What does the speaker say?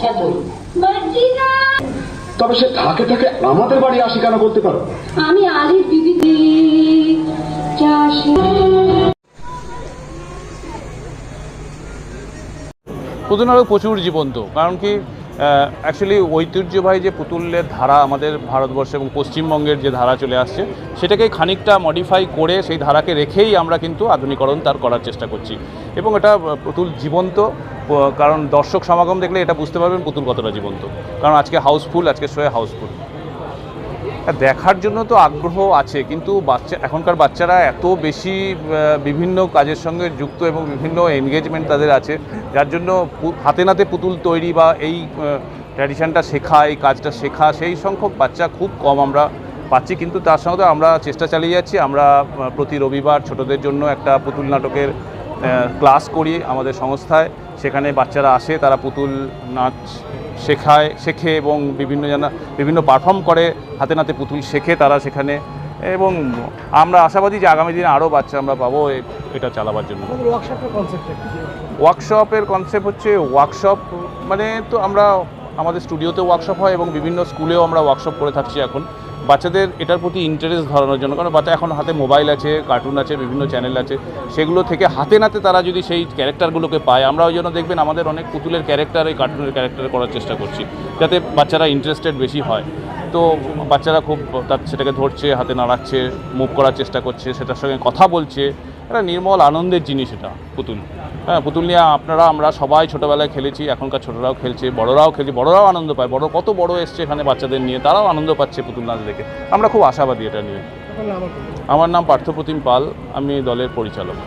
হবই। তবে সে থাকে থাকে আমাদের বাড়ি আসি কেন বলতে পারো? আমি আলির পুতুল নাটক প্রচুর জীবন্ত কারণ কি অ্যাকচুয়ালি ঐতিহ্যবাহী যে পুতুলের ধারা আমাদের ভারতবর্ষে এবং পশ্চিমবঙ্গের যে ধারা চলে আসছে সেটাকে খানিকটা মডিফাই করে সেই ধারাকে রেখেই আমরা কিন্তু আধুনিকরণ তার করার চেষ্টা করছি। এবং এটা পুতুল জীবন্ত কারণ দর্শক সমাগম দেখলে এটা বুঝতে পারবেন পুতুল কতটা জীবন্ত। কারণ আজকে হাউসফুল, আজকে শোয়ে হাউসফুল। দেখার জন্য তো আগ্রহ আছে, কিন্তু বাচ্চা এখনকার বাচ্চারা এত বেশি বিভিন্ন কাজের সঙ্গে যুক্ত এবং বিভিন্ন এনগেজমেন্ট তাদের আছে, যার জন্য হাতে নাতে পুতুল তৈরি বা এই ট্র্যাডিশনটা শেখা, এই কাজটা শেখা, সেই সংখ্যক বাচ্চা খুব কম আমরা পাচ্ছি, কিন্তু তার সঙ্গে আমরা চেষ্টা চালিয়ে যাচ্ছি। আমরা প্রতি রবিবার ছোটদের জন্য একটা পুতুল নাটকের ক্লাস করি আমাদের সংস্থায়। সেখানে বাচ্চারা আসে তারা পুতুল নাচ শেখায় শেখে এবং বিভিন্ন জানা বিভিন্ন পারফর্ম করে। হাতে নাতে পুতুল শেখে তারা সেখানে। এবং আমরা আশাবাদী যে আগামী দিনে আরও বাচ্চা আমরা পাবো এটা চালাবার জন্য। ওয়ার্কশপের কনসেপ্ট হচ্ছে ওয়ার্কশপ মানে তো আমরা আমাদের স্টুডিওতে ওয়ার্কশপ হয় এবং বিভিন্ন স্কুলেও আমরা ওয়ার্কশপ করে থাকছি এখন। বাচ্চাদের এটার প্রতি ইন্টারেস্ট ধরানোর জন্য। কারণ বাচ্চা এখন হাতে মোবাইল আছে কার্টুন আছে, বিভিন্ন চ্যানেল আছে। সেগুলো থেকে হাতে নাতে তারা যদি সেই ক্যারেক্টারগুলোকে পায়, আমরা ওই জন্য দেখবেন আমাদের অনেক পুতুলের ক্যারেক্টার এই কার্টুনের ক্যারেক্টার করার চেষ্টা করছি, যাতে বাচ্চারা ইন্টারেস্টেড বেশি হয়। তো বাচ্চারা খুব তার সেটাকে ধরছে হাতে নাড়াচ্ছে মুভ করার চেষ্টা করছে সেটার সঙ্গে কথা বলছে। একটা নির্মল আনন্দের জিনিস এটা পুতুল। হ্যাঁ পুতুল নিয়ে আপনারা আমরা সবাই ছোটোবেলায় খেলেছি এখনকার ছোটরাও খেলছে বড়রাও খেলছে বড়রাও আনন্দ পায়। বড় কত বড় এসছে এখানে বাচ্চাদের নিয়ে তারাও আনন্দ পাচ্ছে পুতুল নাচ দেখে। আমরা খুব আশাবাদী এটা নিয়ে। আমার নাম পার্থপ্রতিম পাল আমি দলের পরিচালক।